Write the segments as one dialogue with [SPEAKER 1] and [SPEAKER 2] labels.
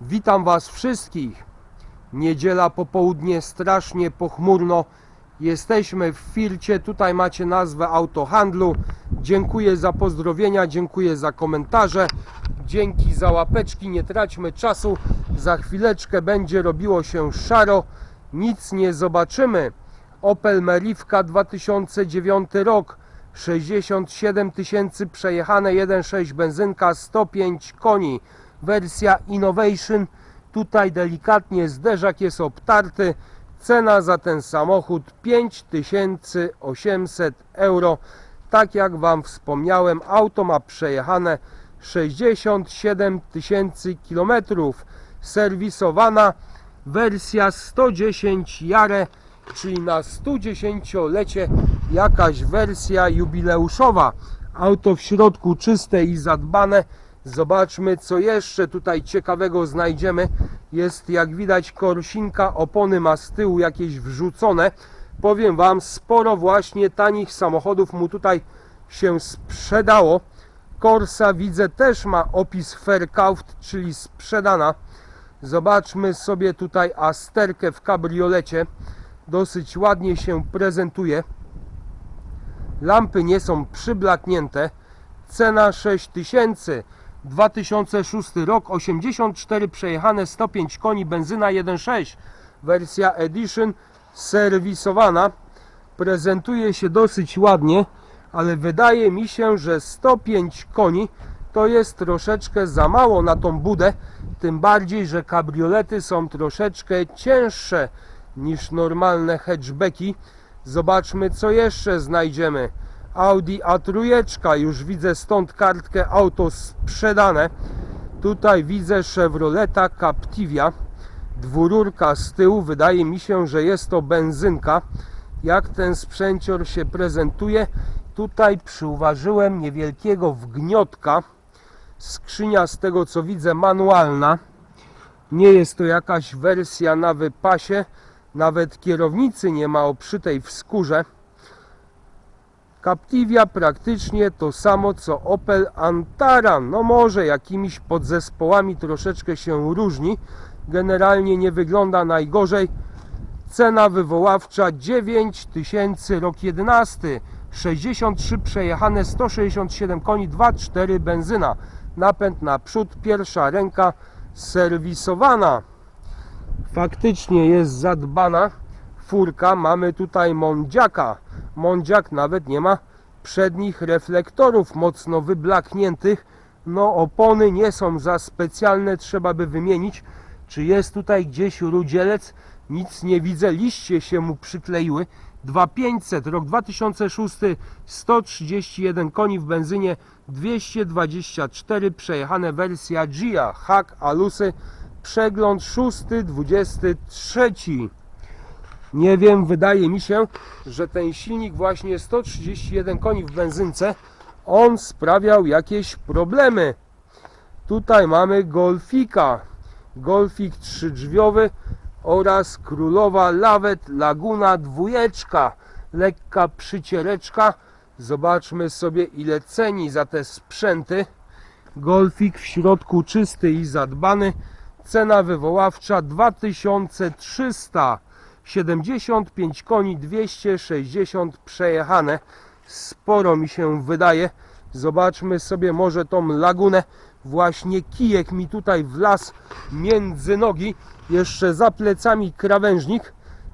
[SPEAKER 1] Witam Was wszystkich. Niedziela popołudnie, strasznie pochmurno. Jesteśmy w Fircie, tutaj macie nazwę autohandlu. Dziękuję za pozdrowienia, dziękuję za komentarze. Dzięki za łapeczki, nie traćmy czasu. Za chwileczkę będzie robiło się szaro. Nic nie zobaczymy. Opel Meriwka 2009 rok. 67 tysięcy przejechane 1.6 benzynka 105 koni wersja Innovation tutaj delikatnie zderzak jest obtarty cena za ten samochód 5800 euro tak jak Wam wspomniałem auto ma przejechane 67 tysięcy kilometrów serwisowana wersja 110 Jare czyli na 110-lecie jakaś wersja jubileuszowa. Auto w środku czyste i zadbane. Zobaczmy, co jeszcze tutaj ciekawego znajdziemy. Jest, jak widać, korsinka, opony ma z tyłu jakieś wrzucone. Powiem Wam, sporo właśnie tanich samochodów mu tutaj się sprzedało. Corsa widzę też ma opis Verkauft, czyli sprzedana. Zobaczmy sobie tutaj Asterkę w kabriolecie dosyć ładnie się prezentuje. Lampy nie są przyblaknięte. Cena 6000. 2006 rok, 84 przejechane, 105 koni, benzyna 1.6. Wersja Edition serwisowana. Prezentuje się dosyć ładnie, ale wydaje mi się, że 105 koni to jest troszeczkę za mało na tą budę. Tym bardziej, że kabriolety są troszeczkę cięższe niż normalne hatchbacki. Zobaczmy co jeszcze znajdziemy. Audi A3, już widzę stąd kartkę auto sprzedane. Tutaj widzę Chevroleta Captivia. Dwururka z tyłu, wydaje mi się, że jest to benzynka. Jak ten sprzęcior się prezentuje? Tutaj przyuważyłem niewielkiego wgniotka. Skrzynia z tego co widzę manualna. Nie jest to jakaś wersja na wypasie. Nawet kierownicy nie ma oprzytej w skórze. Captivia praktycznie to samo co Opel Antara. No może jakimiś podzespołami troszeczkę się różni. Generalnie nie wygląda najgorzej. Cena wywoławcza 9000 rok 11. 63 przejechane, 167 koni, 2,4 benzyna. Napęd naprzód, pierwsza ręka serwisowana faktycznie jest zadbana furka. Mamy tutaj Mondziaka. Mondziak nawet nie ma przednich reflektorów mocno wyblakniętych. No opony nie są za specjalne, trzeba by wymienić. Czy jest tutaj gdzieś rudzielec? Nic nie widzę, liście się mu przykleiły. 2500, rok 2006, 131 koni w benzynie, 224 przejechane wersja Gia, hak, alusy, przegląd 6, 23. Nie wiem, wydaje mi się, że ten silnik właśnie 131 koni w benzynce, on sprawiał jakieś problemy. Tutaj mamy Golfika, Golfik trzydrzwiowy oraz Królowa Lawet Laguna dwójeczka, lekka przyciereczka. Zobaczmy sobie ile ceni za te sprzęty. Golfik w środku czysty i zadbany. Cena wywoławcza 2300. 75 koni, 260 przejechane. Sporo mi się wydaje. Zobaczmy sobie może tą lagunę. Właśnie kijek mi tutaj wlazł między nogi. Jeszcze za plecami krawężnik.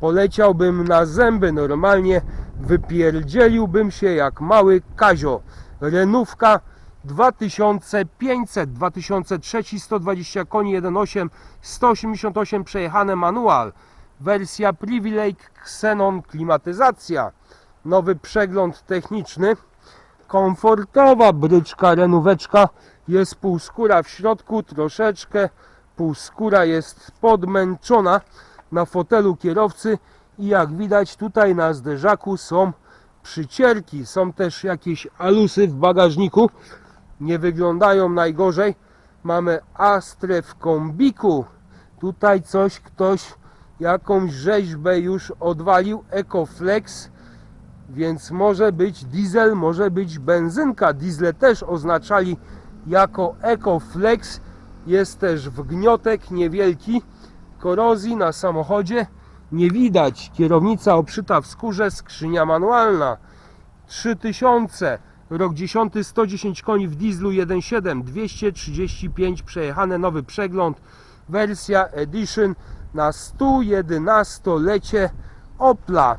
[SPEAKER 1] Poleciałbym na zęby normalnie. Wypierdzieliłbym się jak mały Kazio. Renówka 2500, 2003, 120 koni, 1.8, 188 przejechane manual. Wersja Privilege Xenon klimatyzacja. Nowy przegląd techniczny. Komfortowa bryczka, renóweczka. Jest półskóra w środku, troszeczkę półskóra jest podmęczona na fotelu kierowcy i jak widać tutaj na zderzaku są przycierki, są też jakieś alusy w bagażniku nie wyglądają najgorzej. Mamy Astrę w kombiku. Tutaj coś ktoś, jakąś rzeźbę już odwalił. Ecoflex, więc może być diesel, może być benzynka. Diesle też oznaczali jako Ecoflex. Jest też wgniotek niewielki, korozji na samochodzie. Nie widać, kierownica obszyta w skórze, skrzynia manualna. 3000, rok 10, 110 koni w dieslu 1.7, 235 przejechane, nowy przegląd, wersja Edition na 111-lecie Opla.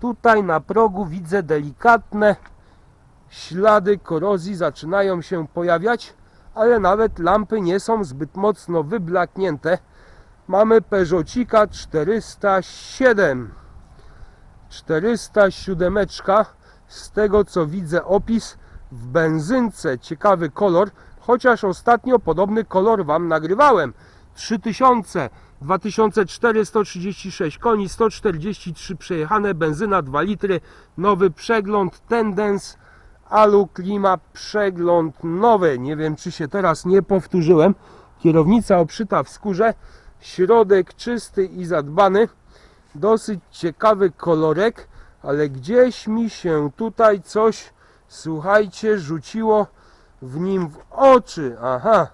[SPEAKER 1] Tutaj na progu widzę delikatne ślady korozji zaczynają się pojawiać, ale nawet lampy nie są zbyt mocno wyblaknięte. Mamy Peugeotika 407. 407 z tego co widzę opis w benzynce ciekawy kolor chociaż ostatnio podobny kolor Wam nagrywałem 3000 2436 koni 143 przejechane benzyna 2 litry. Nowy przegląd Tendence Alu Klima przegląd nowy. Nie wiem czy się teraz nie powtórzyłem. Kierownica obszyta w skórze środek czysty i zadbany. Dosyć ciekawy kolorek, ale gdzieś mi się tutaj coś, słuchajcie, rzuciło w nim w oczy. Aha,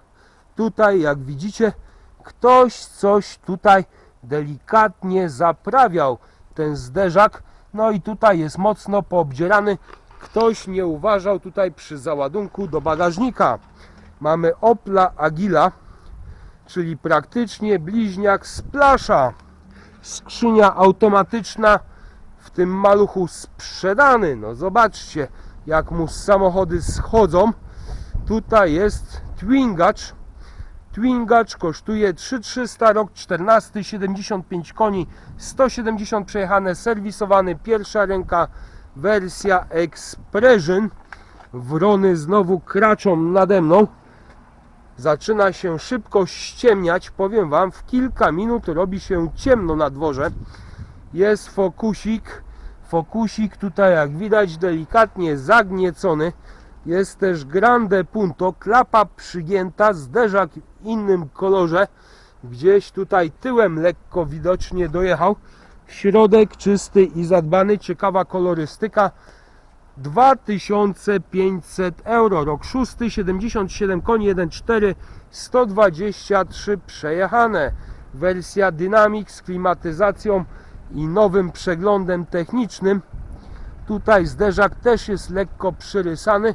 [SPEAKER 1] tutaj jak widzicie, ktoś coś tutaj delikatnie zaprawiał ten zderzak. No i tutaj jest mocno poobdzierany. Ktoś nie uważał tutaj przy załadunku do bagażnika. Mamy Opla Agila, czyli praktycznie bliźniak z plasza skrzynia automatyczna w tym maluchu sprzedany. No zobaczcie, jak mu samochody schodzą. Tutaj jest Twingacz. Twingacz kosztuje 3300, rok 14, 75 koni, 170 przejechane, serwisowany, pierwsza ręka, wersja Expression. Wrony znowu kraczą nade mną zaczyna się szybko ściemniać. Powiem Wam, w kilka minut robi się ciemno na dworze. Jest fokusik. Fokusik tutaj, jak widać, delikatnie zagniecony. Jest też grande punto, klapa przygięta, zderzak w innym kolorze. Gdzieś tutaj tyłem lekko widocznie dojechał. Środek czysty i zadbany, ciekawa kolorystyka. 2500 euro. Rok 6, 77 koni, 1.4, 123 przejechane. Wersja Dynamic z klimatyzacją i nowym przeglądem technicznym. Tutaj zderzak też jest lekko przyrysany.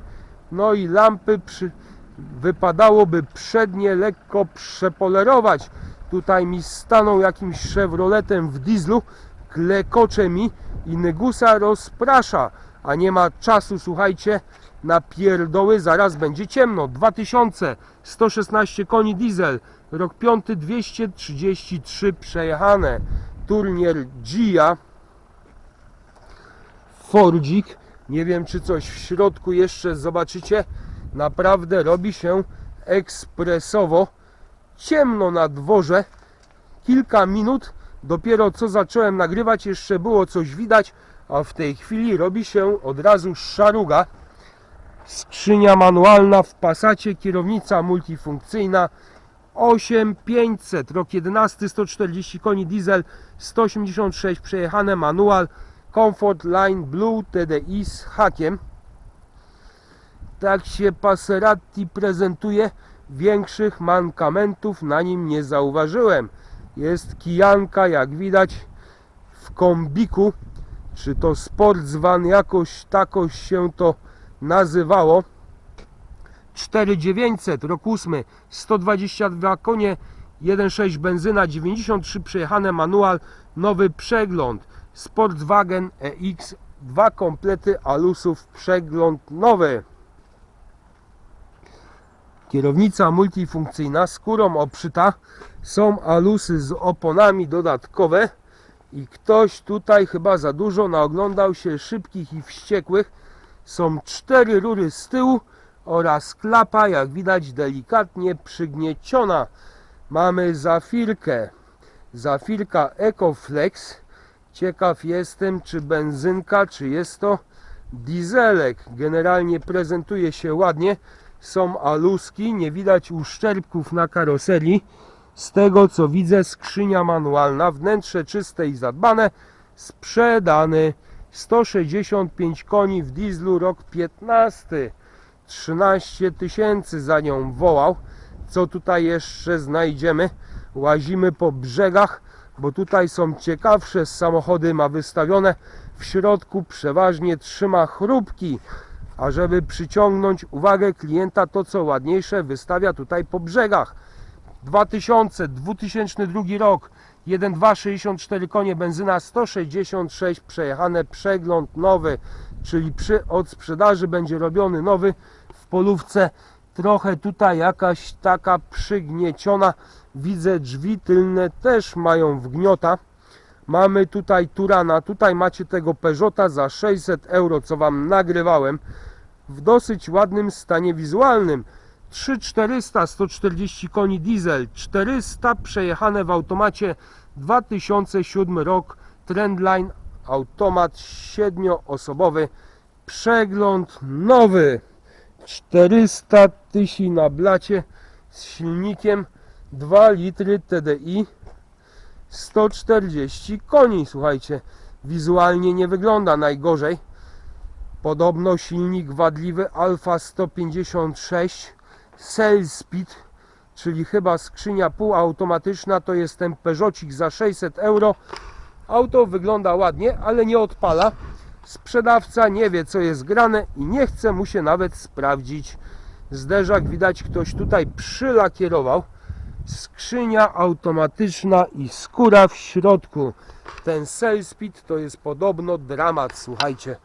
[SPEAKER 1] No i lampy przy... wypadałoby przednie lekko przepolerować. Tutaj mi stanął jakimś Chevroletem w dieslu, klekocze mi i Nygusa rozprasza a nie ma czasu, słuchajcie, na pierdoły, zaraz będzie ciemno. 2000, 116 koni diesel, rok 5, 233 przejechane. Turnier Gia, Fordzik, nie wiem czy coś w środku jeszcze zobaczycie, naprawdę robi się ekspresowo. Ciemno na dworze, kilka minut, dopiero co zacząłem nagrywać, jeszcze było coś widać, a w tej chwili robi się od razu szaruga. Skrzynia manualna w pasacie, kierownica multifunkcyjna. 8500, rok 11, 140 koni diesel, 186 przejechane manual, Comfort Line Blue TDI z hakiem. Tak się Passerati prezentuje, większych mankamentów na nim nie zauważyłem. Jest kijanka, jak widać, w kombiku czy to Sportsvan jakoś takoś się to nazywało 4900 rok 8 122 konie 1.6 benzyna 93 przejechane manual nowy przegląd Sportswagen EX dwa komplety alusów przegląd nowy kierownica multifunkcyjna skórą obszyta są alusy z oponami dodatkowe i ktoś tutaj chyba za dużo naoglądał się szybkich i wściekłych. Są cztery rury z tyłu oraz klapa, jak widać, delikatnie przygnieciona. Mamy zafirkę. Zafirka Ecoflex. Ciekaw jestem, czy benzynka, czy jest to dieselek. Generalnie prezentuje się ładnie. Są aluski, nie widać uszczerbków na karoserii. Z tego co widzę, skrzynia manualna, wnętrze czyste i zadbane, sprzedany 165 koni w dieslu, rok 15. 13 tysięcy za nią wołał. Co tutaj jeszcze znajdziemy? Łazimy po brzegach, bo tutaj są ciekawsze samochody, ma wystawione w środku przeważnie trzyma chrupki. A żeby przyciągnąć uwagę klienta, to co ładniejsze wystawia tutaj po brzegach. 2000, 2002 rok, 1.2, 64 konie, benzyna 166, przejechane przegląd nowy, czyli przy odsprzedaży będzie robiony nowy w polówce. Trochę tutaj jakaś taka przygnieciona. Widzę drzwi tylne też mają wgniota. Mamy tutaj Turana, tutaj macie tego Peugeota za 600 euro, co Wam nagrywałem w dosyć ładnym stanie wizualnym. 3400, 140 koni diesel, 400 przejechane w automacie 2007 rok, Trendline, automat 7-osobowy, przegląd nowy, 400 tysięcy na blacie z silnikiem 2 litry TDI, 140 koni, słuchajcie, wizualnie nie wygląda najgorzej. Podobno silnik wadliwy Alfa 156 Cell Speed, czyli chyba skrzynia półautomatyczna, to jest ten Peugeotik za 600 euro. Auto wygląda ładnie, ale nie odpala. Sprzedawca nie wie co jest grane i nie chce mu się nawet sprawdzić. Zderzak widać ktoś tutaj przylakierował. Skrzynia automatyczna i skóra w środku. Ten Speed to jest podobno dramat, słuchajcie.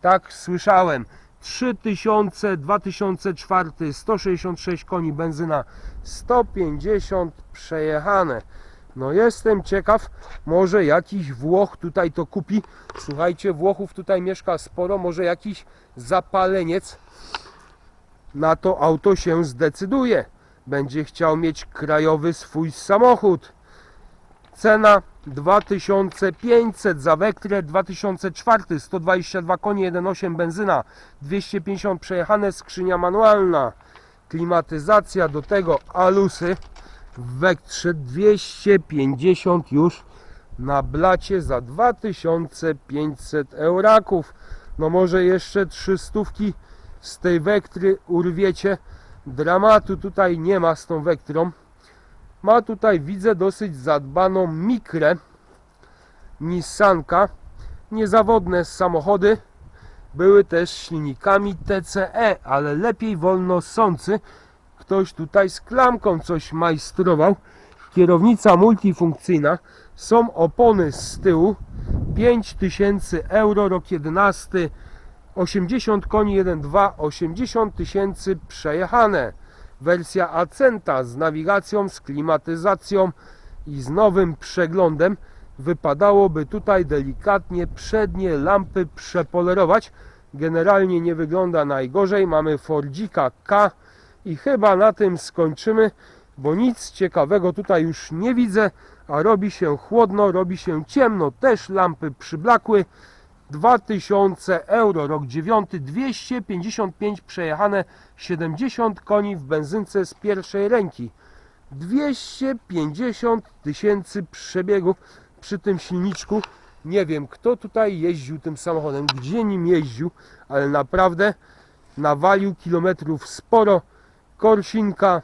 [SPEAKER 1] Tak słyszałem. 3000, 2004, 166 koni benzyna, 150 przejechane. No jestem ciekaw, może jakiś Włoch tutaj to kupi. Słuchajcie, Włochów tutaj mieszka sporo, może jakiś zapaleniec na to auto się zdecyduje. Będzie chciał mieć krajowy swój samochód. Cena 2500 za Vectre 2004, 122 konie, 1.8 benzyna, 250 przejechane, skrzynia manualna, klimatyzacja, do tego alusy w Vectrze 250 już na blacie za 2500 euraków. No może jeszcze 300 z tej Vectry urwiecie. Dramatu tutaj nie ma z tą Vectrą. Ma tutaj, widzę, dosyć zadbaną mikrę Nissanka. Niezawodne samochody. Były też silnikami TCE, ale lepiej wolno sący. Ktoś tutaj z klamką coś majstrował. Kierownica multifunkcyjna. Są opony z tyłu. 5000 euro, rok 11. 80 koni 1.2, 80 tysięcy przejechane wersja Acenta z nawigacją, z klimatyzacją i z nowym przeglądem. Wypadałoby tutaj delikatnie przednie lampy przepolerować. Generalnie nie wygląda najgorzej. Mamy Fordzika K i chyba na tym skończymy, bo nic ciekawego tutaj już nie widzę, a robi się chłodno, robi się ciemno. Też lampy przyblakły. 2000 euro, rok 9, 255 przejechane, 70 koni w benzynce z pierwszej ręki. 250 tysięcy przebiegów przy tym silniczku. Nie wiem, kto tutaj jeździł tym samochodem, gdzie nim jeździł, ale naprawdę nawalił kilometrów sporo. Korsinka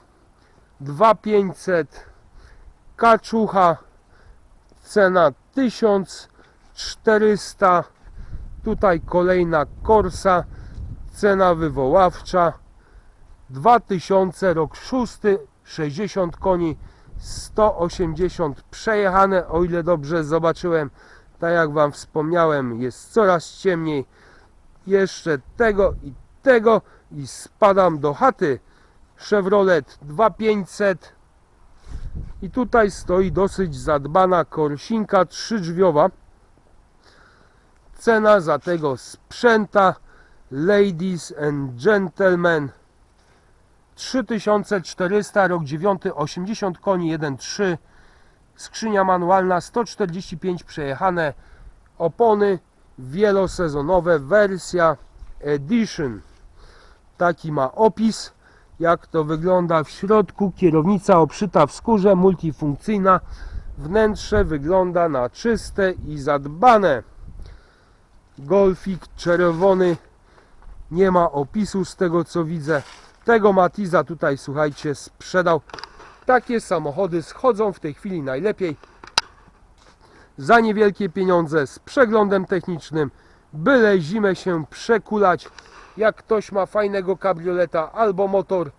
[SPEAKER 1] 2500, kaczucha, cena 1400 Tutaj kolejna Corsa, cena wywoławcza 2000 rok 6, 60 koni, 180 przejechane, o ile dobrze zobaczyłem. Tak jak Wam wspomniałem, jest coraz ciemniej. Jeszcze tego i tego i spadam do chaty. Chevrolet 2500 i tutaj stoi dosyć zadbana korsinka trzydrzwiowa cena za tego sprzęta. Ladies and gentlemen 3400 rok 9 80 koni 1.3 skrzynia manualna 145 przejechane. Opony wielosezonowe wersja edition. Taki ma opis jak to wygląda w środku. Kierownica obszyta w skórze multifunkcyjna. Wnętrze wygląda na czyste i zadbane Golfik czerwony. Nie ma opisu z tego co widzę. Tego Matiza tutaj, słuchajcie, sprzedał. Takie samochody schodzą w tej chwili najlepiej za niewielkie pieniądze z przeglądem technicznym, byle zimę się przekulać. Jak ktoś ma fajnego kabrioleta albo motor,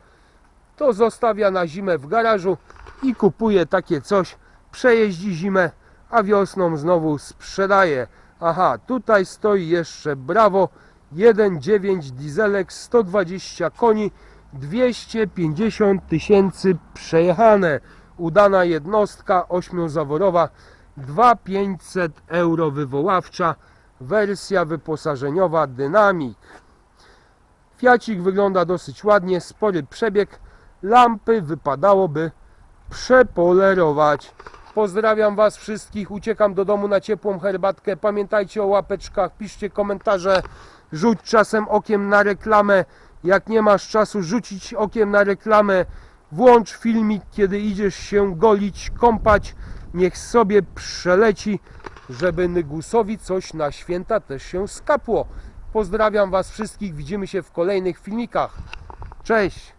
[SPEAKER 1] to zostawia na zimę w garażu i kupuje takie coś, przejeździ zimę, a wiosną znowu sprzedaje. Aha, tutaj stoi jeszcze Bravo 1.9 dieselek 120 koni 250 tysięcy przejechane. Udana jednostka ośmiozaworowa 2500 euro wywoławcza wersja wyposażeniowa Dynamic. Fiacik wygląda dosyć ładnie, spory przebieg. Lampy wypadałoby przepolerować. Pozdrawiam Was wszystkich. Uciekam do domu na ciepłą herbatkę. Pamiętajcie o łapeczkach, piszcie komentarze, rzuć czasem okiem na reklamę. Jak nie masz czasu rzucić okiem na reklamę, włącz filmik, kiedy idziesz się golić, kąpać. Niech sobie przeleci, żeby Nygusowi coś na święta też się skapło. Pozdrawiam Was wszystkich. Widzimy się w kolejnych filmikach. Cześć!